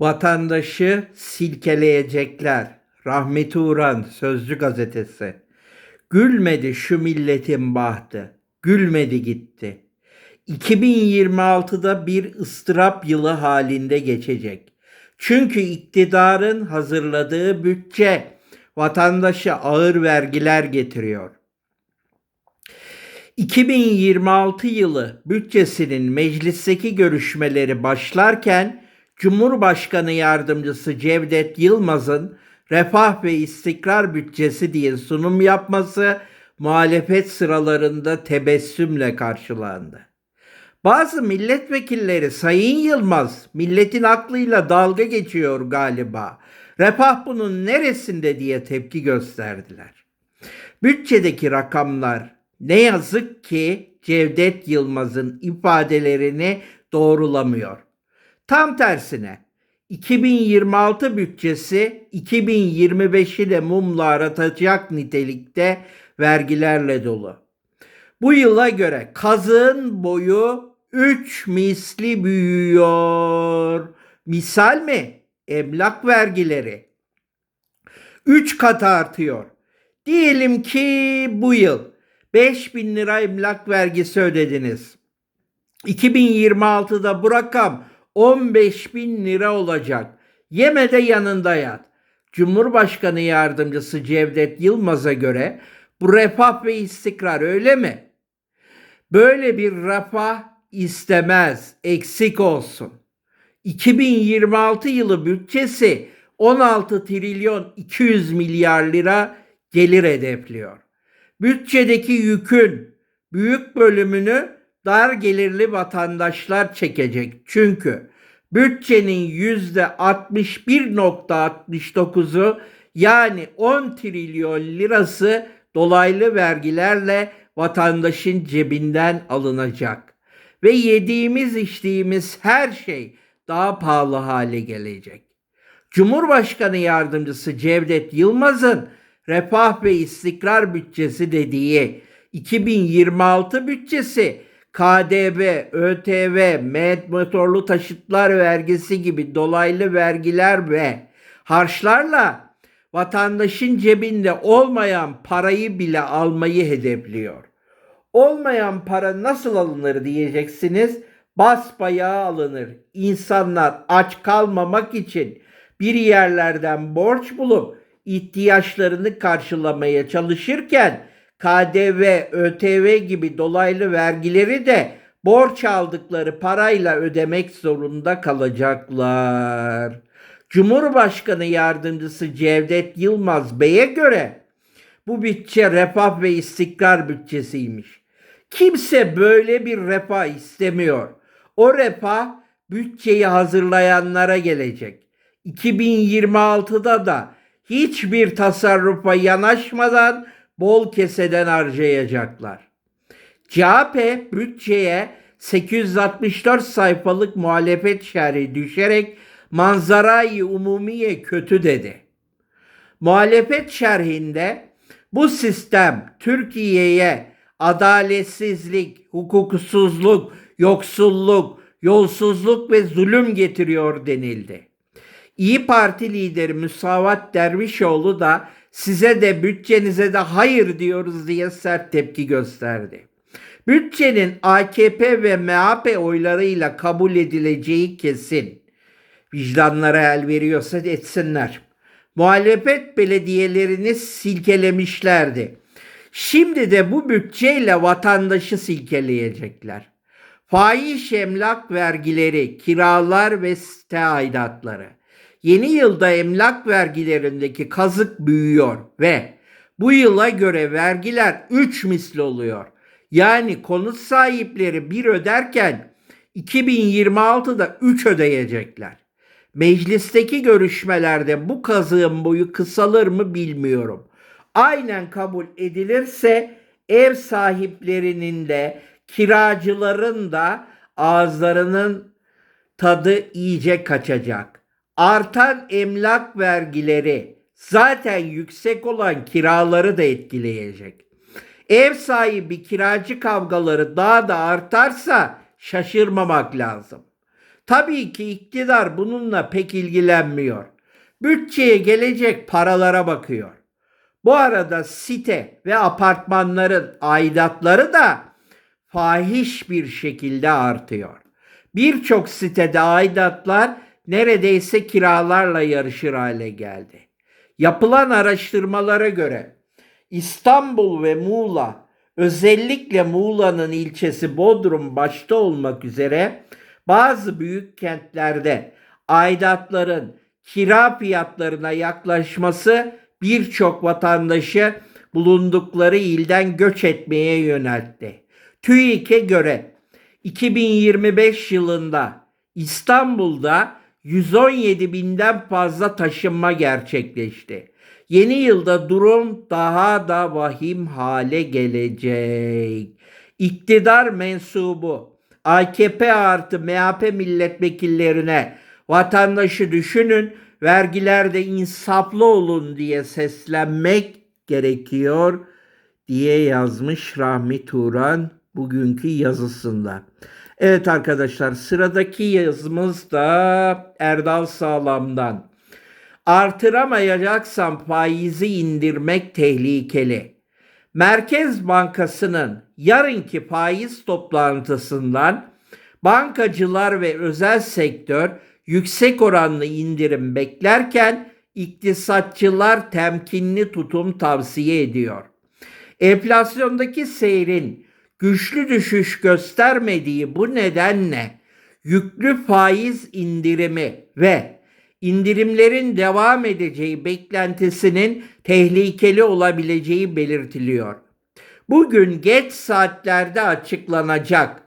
Vatandaşı silkeleyecekler. Rahmeti Uğran Sözcü Gazetesi. Gülmedi şu milletin bahtı. Gülmedi gitti. 2026'da bir ıstırap yılı halinde geçecek. Çünkü iktidarın hazırladığı bütçe vatandaşa ağır vergiler getiriyor. 2026 yılı bütçesinin meclisteki görüşmeleri başlarken Cumhurbaşkanı Yardımcısı Cevdet Yılmaz'ın Refah ve İstikrar Bütçesi diye sunum yapması muhalefet sıralarında tebessümle karşılandı. Bazı milletvekilleri Sayın Yılmaz milletin aklıyla dalga geçiyor galiba. Refah bunun neresinde diye tepki gösterdiler. Bütçedeki rakamlar ne yazık ki Cevdet Yılmaz'ın ifadelerini doğrulamıyor. Tam tersine 2026 bütçesi 2025'i de mumla aratacak nitelikte vergilerle dolu. Bu yıla göre kazığın boyu 3 misli büyüyor. Misal mi? Emlak vergileri 3 kat artıyor. Diyelim ki bu yıl 5000 lira emlak vergisi ödediniz. 2026'da bu rakam 15 bin lira olacak. Yeme de yanında yat. Cumhurbaşkanı Yardımcısı Cevdet Yılmaz'a göre bu refah ve istikrar öyle mi? Böyle bir refah istemez, eksik olsun. 2026 yılı bütçesi 16 trilyon 200 milyar lira gelir hedefliyor. Bütçedeki yükün büyük bölümünü dar gelirli vatandaşlar çekecek. Çünkü bütçenin yüzde 61.69'u yani 10 trilyon lirası dolaylı vergilerle vatandaşın cebinden alınacak. Ve yediğimiz içtiğimiz her şey daha pahalı hale gelecek. Cumhurbaşkanı Yardımcısı Cevdet Yılmaz'ın refah ve istikrar bütçesi dediği 2026 bütçesi KDV, ÖTV, motorlu taşıtlar vergisi gibi dolaylı vergiler ve harçlarla vatandaşın cebinde olmayan parayı bile almayı hedefliyor. Olmayan para nasıl alınır diyeceksiniz. Basbayağı alınır. İnsanlar aç kalmamak için bir yerlerden borç bulup ihtiyaçlarını karşılamaya çalışırken KDV, ÖTV gibi dolaylı vergileri de borç aldıkları parayla ödemek zorunda kalacaklar. Cumhurbaşkanı Yardımcısı Cevdet Yılmaz Bey'e göre bu bütçe refah ve istikrar bütçesiymiş. Kimse böyle bir refah istemiyor. O refah bütçeyi hazırlayanlara gelecek. 2026'da da hiçbir tasarrufa yanaşmadan bol keseden harcayacaklar. CHP bütçeye 864 sayfalık muhalefet şerhi düşerek manzarayı umumiye kötü dedi. Muhalefet şerhinde bu sistem Türkiye'ye adaletsizlik, hukuksuzluk, yoksulluk, yolsuzluk ve zulüm getiriyor denildi. İyi Parti lideri Müsavat Dervişoğlu da size de bütçenize de hayır diyoruz diye sert tepki gösterdi. Bütçenin AKP ve MHP oylarıyla kabul edileceği kesin. Vicdanlara el veriyorsa etsinler. Muhalefet belediyelerini silkelemişlerdi. Şimdi de bu bütçeyle vatandaşı silkeleyecekler. Fahiş emlak vergileri, kiralar ve site aidatları. Yeni yılda emlak vergilerindeki kazık büyüyor ve bu yıla göre vergiler 3 misli oluyor. Yani konut sahipleri bir öderken 2026'da 3 ödeyecekler. Meclisteki görüşmelerde bu kazığın boyu kısalır mı bilmiyorum. Aynen kabul edilirse ev sahiplerinin de kiracıların da ağızlarının tadı iyice kaçacak. Artan emlak vergileri zaten yüksek olan kiraları da etkileyecek. Ev sahibi kiracı kavgaları daha da artarsa şaşırmamak lazım. Tabii ki iktidar bununla pek ilgilenmiyor. Bütçeye gelecek paralara bakıyor. Bu arada site ve apartmanların aidatları da fahiş bir şekilde artıyor. Birçok sitede aidatlar neredeyse kiralarla yarışır hale geldi. Yapılan araştırmalara göre İstanbul ve Muğla, özellikle Muğla'nın ilçesi Bodrum başta olmak üzere bazı büyük kentlerde aidatların kira fiyatlarına yaklaşması birçok vatandaşı bulundukları ilden göç etmeye yöneltti. TÜİK'e göre 2025 yılında İstanbul'da 117 binden fazla taşınma gerçekleşti. Yeni yılda durum daha da vahim hale gelecek. İktidar mensubu AKP artı MHP milletvekillerine vatandaşı düşünün, vergilerde insaflı olun diye seslenmek gerekiyor diye yazmış Rahmi Turan bugünkü yazısında. Evet arkadaşlar sıradaki yazımız da Erdal Sağlam'dan. Artıramayacaksan faizi indirmek tehlikeli. Merkez Bankası'nın yarınki faiz toplantısından bankacılar ve özel sektör yüksek oranlı indirim beklerken iktisatçılar temkinli tutum tavsiye ediyor. Enflasyondaki seyrin güçlü düşüş göstermediği bu nedenle yüklü faiz indirimi ve indirimlerin devam edeceği beklentisinin tehlikeli olabileceği belirtiliyor. Bugün geç saatlerde açıklanacak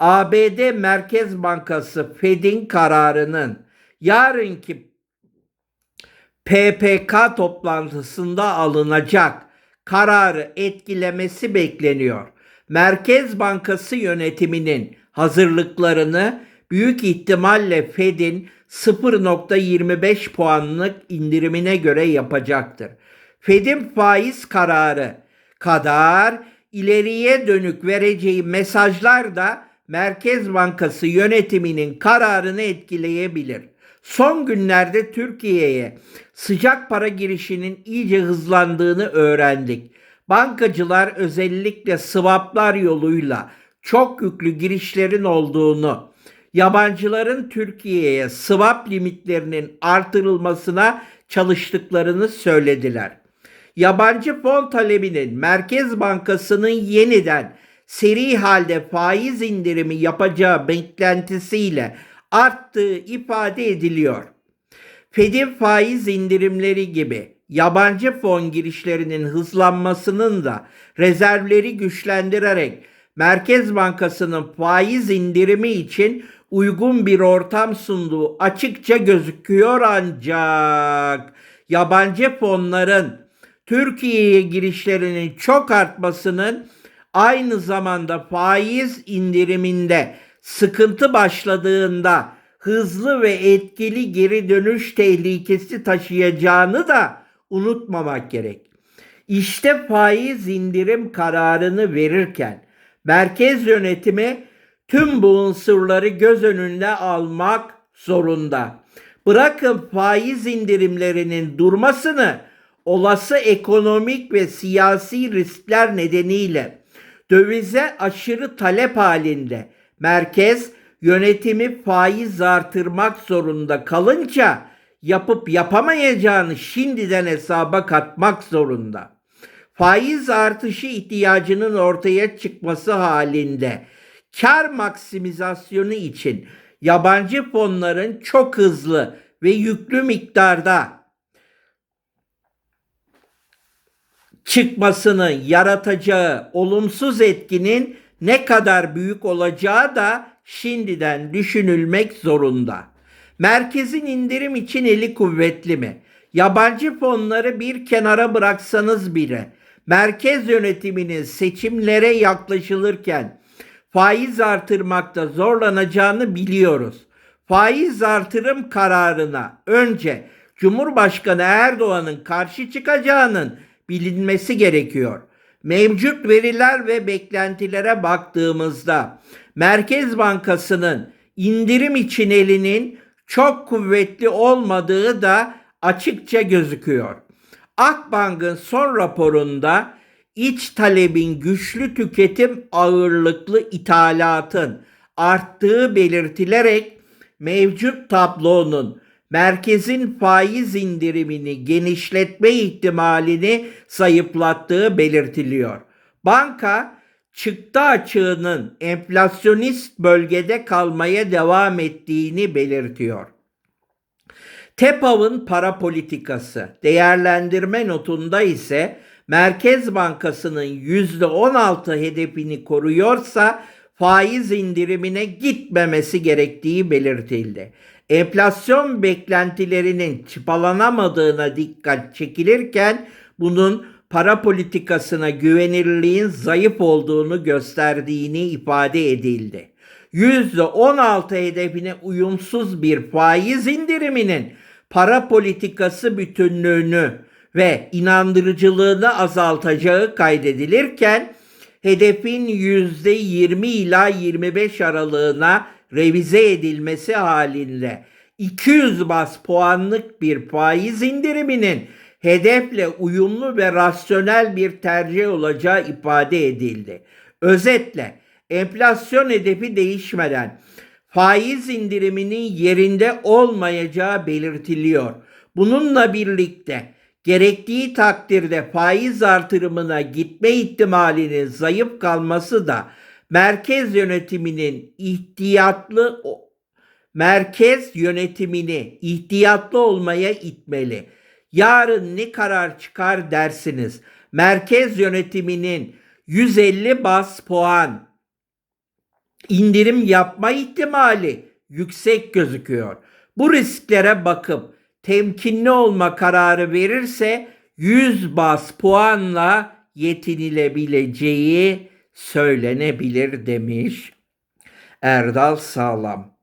ABD Merkez Bankası Fed'in kararının yarınki PPK toplantısında alınacak kararı etkilemesi bekleniyor. Merkez Bankası yönetiminin hazırlıklarını büyük ihtimalle Fed'in 0.25 puanlık indirimine göre yapacaktır. Fed'in faiz kararı kadar ileriye dönük vereceği mesajlar da Merkez Bankası yönetiminin kararını etkileyebilir. Son günlerde Türkiye'ye sıcak para girişinin iyice hızlandığını öğrendik. Bankacılar özellikle swaplar yoluyla çok yüklü girişlerin olduğunu, yabancıların Türkiye'ye swap limitlerinin artırılmasına çalıştıklarını söylediler. Yabancı fon talebinin Merkez Bankası'nın yeniden seri halde faiz indirimi yapacağı beklentisiyle arttığı ifade ediliyor. Fed'in faiz indirimleri gibi yabancı fon girişlerinin hızlanmasının da rezervleri güçlendirerek Merkez Bankası'nın faiz indirimi için uygun bir ortam sunduğu açıkça gözüküyor ancak yabancı fonların Türkiye'ye girişlerinin çok artmasının aynı zamanda faiz indiriminde sıkıntı başladığında hızlı ve etkili geri dönüş tehlikesi taşıyacağını da unutmamak gerek. İşte faiz indirim kararını verirken merkez yönetimi tüm bu unsurları göz önünde almak zorunda. Bırakın faiz indirimlerinin durmasını olası ekonomik ve siyasi riskler nedeniyle dövize aşırı talep halinde merkez yönetimi faiz artırmak zorunda kalınca yapıp yapamayacağını şimdiden hesaba katmak zorunda. Faiz artışı ihtiyacının ortaya çıkması halinde kar maksimizasyonu için yabancı fonların çok hızlı ve yüklü miktarda çıkmasını yaratacağı olumsuz etkinin ne kadar büyük olacağı da şimdiden düşünülmek zorunda. Merkezin indirim için eli kuvvetli mi? Yabancı fonları bir kenara bıraksanız bile merkez yönetiminin seçimlere yaklaşılırken faiz artırmakta zorlanacağını biliyoruz. Faiz artırım kararına önce Cumhurbaşkanı Erdoğan'ın karşı çıkacağının bilinmesi gerekiyor. Mevcut veriler ve beklentilere baktığımızda Merkez Bankası'nın indirim için elinin çok kuvvetli olmadığı da açıkça gözüküyor. Akbank'ın son raporunda iç talebin güçlü tüketim ağırlıklı ithalatın arttığı belirtilerek mevcut tablonun merkezin faiz indirimini genişletme ihtimalini sayıplattığı belirtiliyor. Banka çıktı açığının enflasyonist bölgede kalmaya devam ettiğini belirtiyor. TEPAV'ın para politikası değerlendirme notunda ise Merkez Bankası'nın %16 hedefini koruyorsa faiz indirimine gitmemesi gerektiği belirtildi. Enflasyon beklentilerinin çıpalanamadığına dikkat çekilirken bunun para politikasına güvenirliğin zayıf olduğunu gösterdiğini ifade edildi. %16 hedefine uyumsuz bir faiz indiriminin para politikası bütünlüğünü ve inandırıcılığını azaltacağı kaydedilirken hedefin %20 ila 25 aralığına revize edilmesi halinde 200 bas puanlık bir faiz indiriminin hedefle uyumlu ve rasyonel bir tercih olacağı ifade edildi. Özetle enflasyon hedefi değişmeden faiz indiriminin yerinde olmayacağı belirtiliyor. Bununla birlikte gerektiği takdirde faiz artırımına gitme ihtimalinin zayıf kalması da merkez yönetiminin ihtiyatlı merkez yönetimini ihtiyatlı olmaya itmeli. Yarın ne karar çıkar dersiniz. Merkez yönetiminin 150 bas puan indirim yapma ihtimali yüksek gözüküyor. Bu risklere bakıp temkinli olma kararı verirse 100 bas puanla yetinilebileceği söylenebilir demiş Erdal Sağlam.